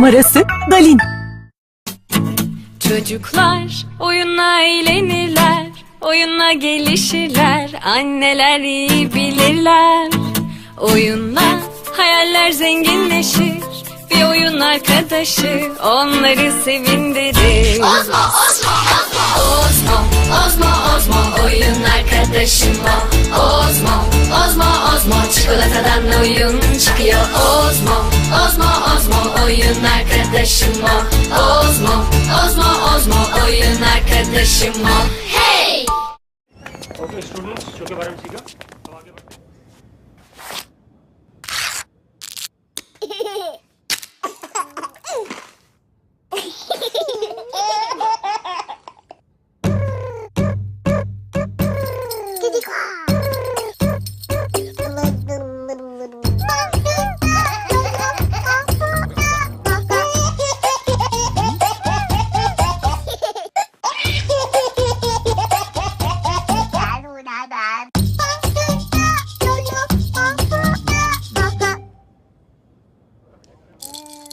numarası Dalin. Çocuklar oyunla eğlenirler, oyunla gelişirler, anneler iyi bilirler. Oyunla hayaller zenginleşir, bir oyun arkadaşı onları sevindirir. Ozma, ozma, ozma. Ozmo Ozmo oyun arkadaşım o. Ozmo Ozmo Ozmo çikolatadan oyun çıkıyor. Ozmo Ozmo Ozmo oyun arkadaşım o. Ozmo Ozmo Ozmo oyun arkadaşım o. Hey! Okay, students,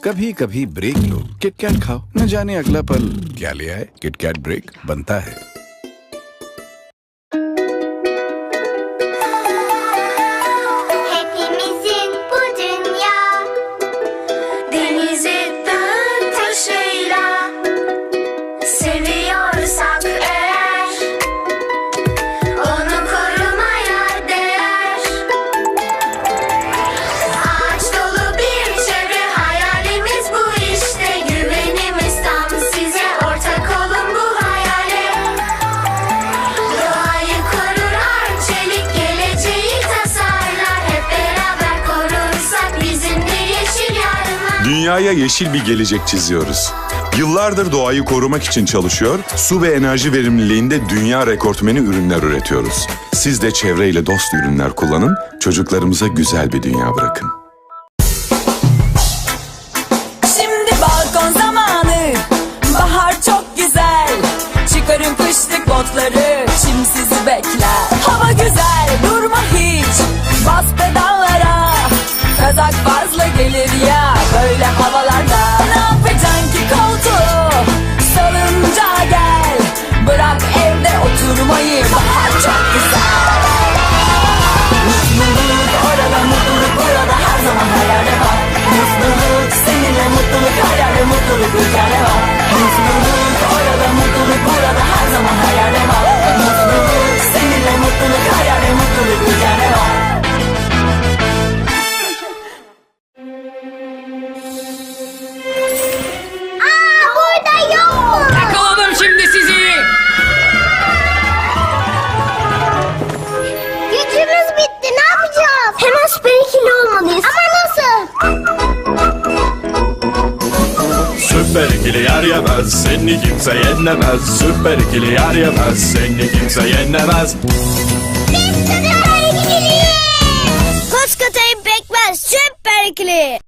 कभी कभी ब्रेक लो किटकैट खाओ। न जाने अगला पल क्या ले आए? किटकैट ब्रेक बनता है। Dünyaya yeşil bir gelecek çiziyoruz. Yıllardır doğayı korumak için çalışıyor, su ve enerji verimliliğinde dünya rekortmeni ürünler üretiyoruz. Siz de çevreyle dost ürünler kullanın, çocuklarımıza güzel bir dünya bırakın. Şimdi balkon zamanı Bahar çok güzel Çıkarın kışlık botları Çim sizi bekler Süper ikili yer yemez, seni kimse yenemez. Süper ikili yer yemez, seni kimse yenemez. Koskatayı pekmez süper ikili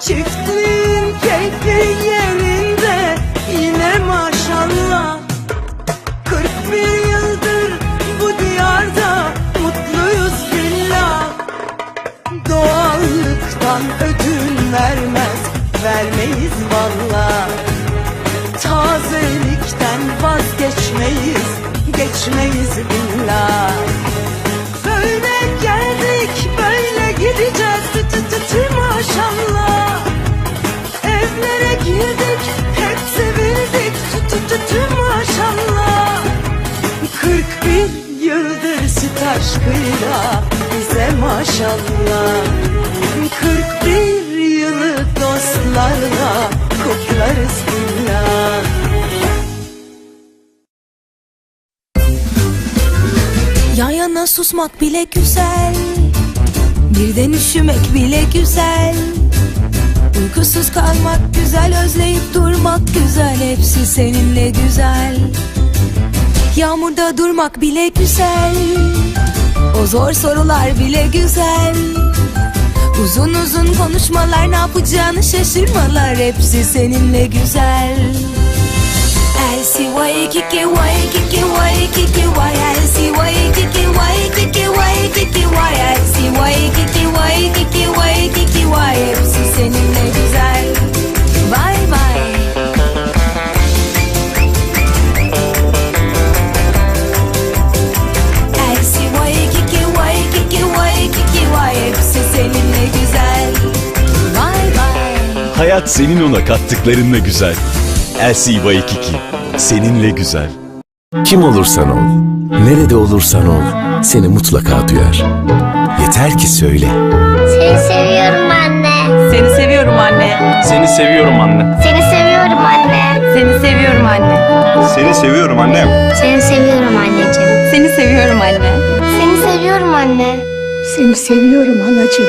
Çiftliğin keyfi Tazelikten vazgeçmeyiz geçmeyiz billah Böyle geldik böyle gideceğiz. Tü tü tü tü maşallah. Evlere girdik hep sevildik. Tü tü tü tü maşallah. 41 yıldır süt aşkıyla bize maşallah. 41 yılı dostlarla kutlarız billah Yan yana susmak bile güzel. Birden üşümek bile güzel. Uykusuz kalmak güzel Özleyip durmak güzel. Hepsi seninle güzel. Yağmurda durmak bile güzel. O zor sorular bile güzel. Uzun uzun konuşmalar ne yapacağını şaşırmalar. Hepsi seninle güzel Hepsi seninle güzel Bye bye Hayat senin ona kattıklarınla güzel. Elsie Waikiki. Seninle güzel. Kim olursan ol, nerede olursan ol, seni mutlaka duyar. Yeter ki söyle. Seni seviyorum anne. Seni seviyorum anne. Seni seviyorum anne. Seni seviyorum anne. Seni seviyorum anne. Seni seviyorum annem. Seni seviyorum anneciğim. Seni seviyorum anne. Seni seviyorum anne. Seni seviyorum anacığım.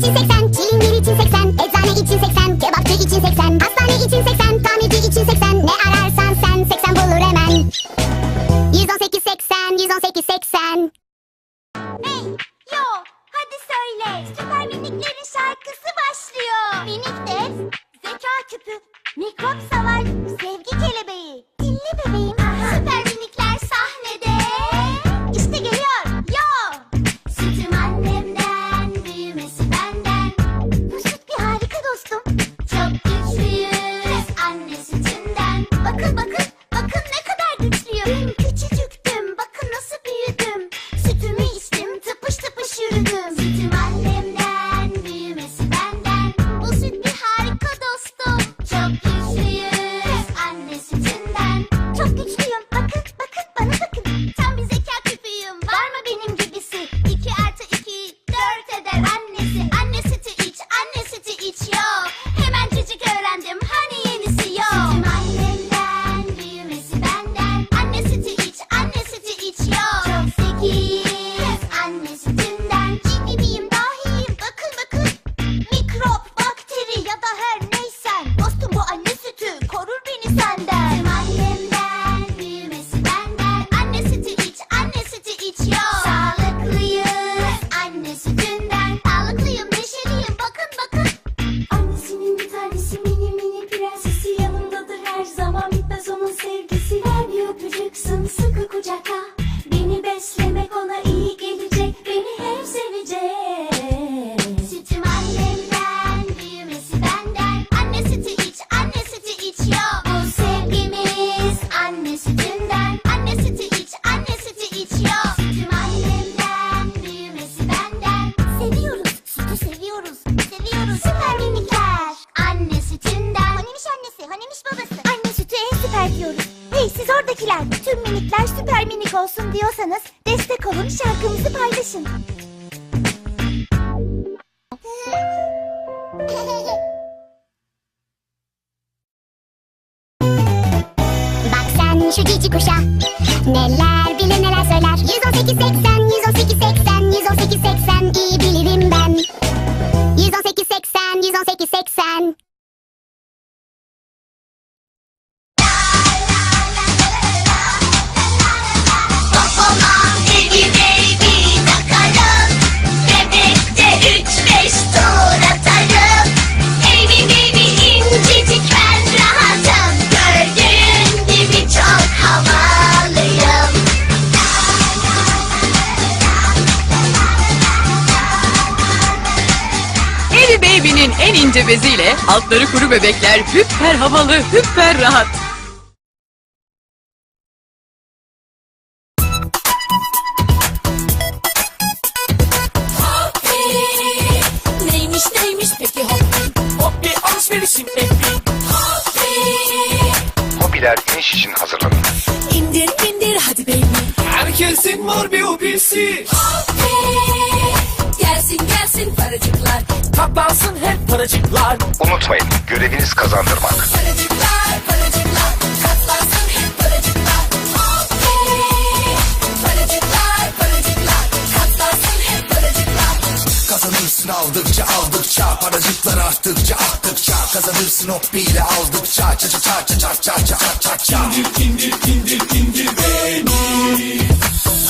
İçin 80, çilingir için 80, eczane için 80, kebapçı için 80, hastane için 80, tamirci için 80, savaş. Paylaşın. Bak sen şu cici kuşa. Neler bilir neler söyler. 118 80 118 80 118 80 iyi bilirim ben. 118 80 118 80 Eli Baby'nin en ince beziyle altları kuru bebekler hüpper havalı, hüpper rahat. Neymiş neymiş peki hoppi Hoppi alışverişim hoppi Hobiler iniş için hazırlanın. İndir indir hadi baby Herkesin var bir hobisi. Gelsin gelsin paracıklar Katlansın hep paracıklar. Unutmayın, göreviniz kazandırmak. Paracıklar paracıklar Katlansın hep paracıklar Paracıklar paracıklar Katlansın hep paracıklar Kazanırsın aldıkça aldıkça, paracıklar arttıkça arttıkça. Kazanırsın hop ile aldıkça, ça ça ça ça ça ça ça ça ça.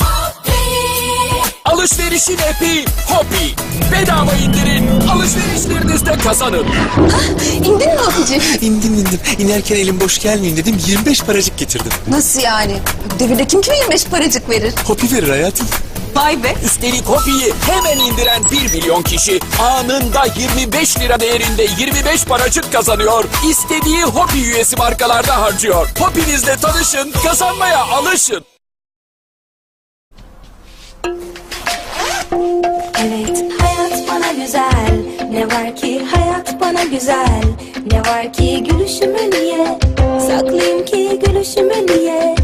Hoppi Alışverişin epi Hopi. Bedava indirin. Alışverişlerinizde kazanın. İndin mi Hopici? İndim indim. İnerken elim boş gelmeyin dedim 25 paracık getirdim. Nasıl yani? Devirde kim kime 25 paracık verir? Hopi verir hayatım. Vay be. Üstelik Hopi'yi hemen indiren 1 milyon kişi anında 25 lira değerinde 25 paracık kazanıyor. İstediği Hopi üyesi markalarda harcıyor. Hopi'nizle tanışın, kazanmaya alışın. Evet hayat bana güzel. Ne var ki hayat bana güzel? Ne var ki gülüşümü niye? Saklayayım ki gülüşümü niye